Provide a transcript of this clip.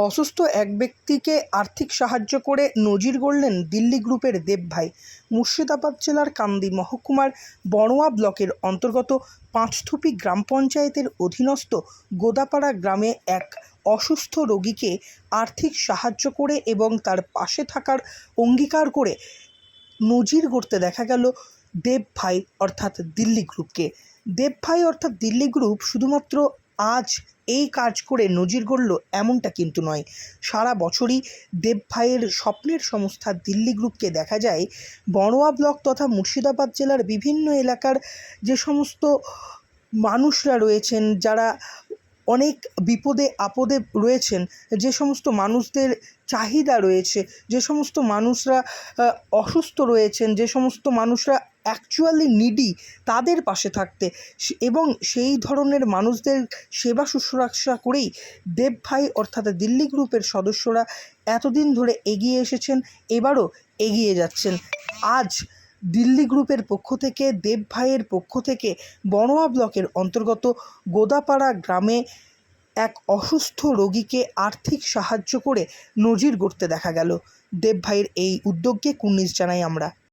অসুস্থ এক ব্যক্তিকে আর্থিক সাহায্য করে নজির গড়লেন দিল্লি গ্রুপের দেবভাই। মুর্শিদাবাদ জেলার কান্দি মহকুমার বড়োয়া ব্লকের অন্তর্গত পাঁচথুপি গ্রাম পঞ্চায়েতের অধীনস্থ গোদাপাড়া গ্রামে এক অসুস্থ রোগীকে আর্থিক সাহায্য করে এবং তার পাশে থাকার অঙ্গীকার করে নজির গড়তে দেখা গেল দেব ভাই অর্থাৎ দিল্লি গ্রুপকে। দেব ভাই অর্থাৎ দিল্লি গ্রুপ শুধুমাত্র আজ এই কাজ করে নজির গড়ল এমনটা কিন্তু নয়। সারা বছরই দেব ভাইয়ের স্বপ্নের সংস্থা দিল্লি গ্রুপকে দেখা যায়, বড়োয়া ব্লক তথা মুর্শিদাবাদ জেলার বিভিন্ন এলাকার যে সমস্ত মানুষরা রয়েছেন, যারা অনেক বিপদে, আপদে রয়েছেন। যে সমস্ত মানুষদের চাহিদা রয়েছে, যে সমস্ত মানুষরা অসুস্থ রয়েছেন, যে সমস্ত মানুষরা অ্যাকচুয়ালি নিডি তাদের পাশে থাকতে। এবং সেই ধরনের মানুষদের সেবা শুশ্রূষা করেই দেব ভাই অর্থাৎ দিল্লি গ্রুপের সদস্যরা এতদিন ধরে এগিয়ে এসেছেন, এবারও এগিয়ে যাচ্ছেন। আজ দিল্লি গ্রুপের পক্ষ থেকে, দেব ভাইয়ের পক্ষ থেকে বনোয়া ব্লকের অন্তর্গত গোদাপাড়া গ্রামে এক অসুস্থ রোগীকে আর্থিক সাহায্য করে নজির গড়তে দেখা গেল। দেব ভাইয়ের এই উদ্যোগকে কুর্নিশ জানাই আমরা।